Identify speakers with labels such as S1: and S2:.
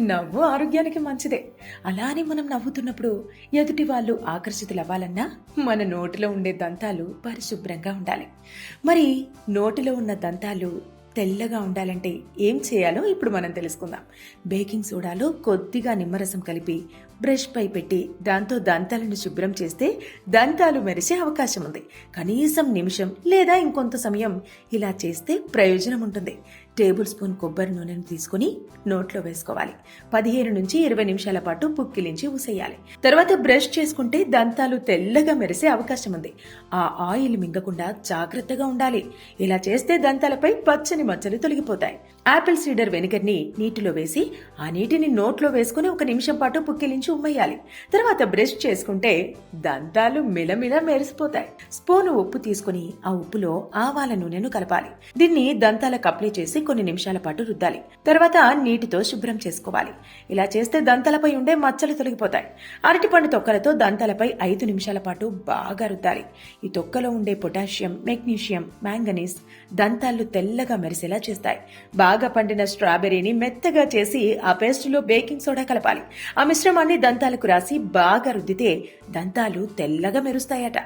S1: నవ్వు ఆరోగ్యానికి మంచిదే. అలానే మనం నవ్వుతున్నప్పుడు ఎదుటి వాళ్ళు ఆకర్షితులు అవ్వాలన్నా మన నోటిలో ఉండే దంతాలు పరిశుభ్రంగా ఉండాలి. మరి నోటిలో ఉన్న దంతాలు తెల్లగా ఉండాలంటే ఏం చేయాలో ఇప్పుడు మనం తెలుసుకుందాం. బేకింగ్ సోడాలో కొద్దిగా నిమ్మరసం కలిపి బ్రష్ పై పెట్టి దాంతో దంతాలను శుభ్రం చేస్తే దంతాలు మెరిసే అవకాశం ఉంది. కనీసం నిమిషం లేదా ఇంకొంత సమయం ఇలా చేస్తే ప్రయోజనం ఉంటుంది. టేబుల్ స్పూన్ కొబ్బరి నూనెను తీసుకుని నోట్లో వేసుకోవాలి. పదిహేను నుంచి ఇరవై నిమిషాల పాటు పుక్కిలించి ఊసేయాలి. తర్వాత బ్రష్ చేసుకుంటే దంతాలు తెల్లగా మెరిసే అవకాశం ఉంది. ఆ ఆయిల్ మింగకుండా జాగ్రత్తగా ఉండాలి. ఇలా చేస్తే దంతాలపై పచ్చని మచ్చలు తొలగిపోతాయి. ఆపిల్ సీడర్ వెనకర్ని నీటిలో వేసి ఆ నీటిని నోట్లో వేసుకుని ఒక నిమిషం పాటు పుక్కిలించి ఉమ్మేయాలి. తర్వాత బ్రష్ చేసుకుంటే దంతాలు మిలమిల మెరిసిపోతాయి. స్పూను ఉప్పు తీసుకుని ఆ ఉప్పులో ఆవాల నూనెను కలపాలి. దీన్ని దంతాలకు అప్లై చేసి కొన్ని నిమిషాల పాటు రుద్దాలి. తర్వాత నీటితో శుభ్రం చేసుకోవాలి. ఇలా చేస్తే దంతాలపై ఉండే మచ్చలు తొలగిపోతాయి. అరటిపండు తొక్కలతో దంతాలపై ఐదు నిమిషాల పాటు బాగా రుద్దాలి. ఈ తొక్కలో ఉండే పొటాషియం మెగ్నీషియం మ్యాంగనీస్ దంతాలు తెల్లగా మెరిసేలా చేస్తాయి. బాగా పండిన స్ట్రాబెర్రీని మెత్తగా చేసి ఆ పేస్టులో బేకింగ్ సోడా కలపాలి. ఆ మిశ్రమాన్ని దంతాలకు రాసి బాగా రుద్దితే దంతాలు తెల్లగా మెరుస్తాయట.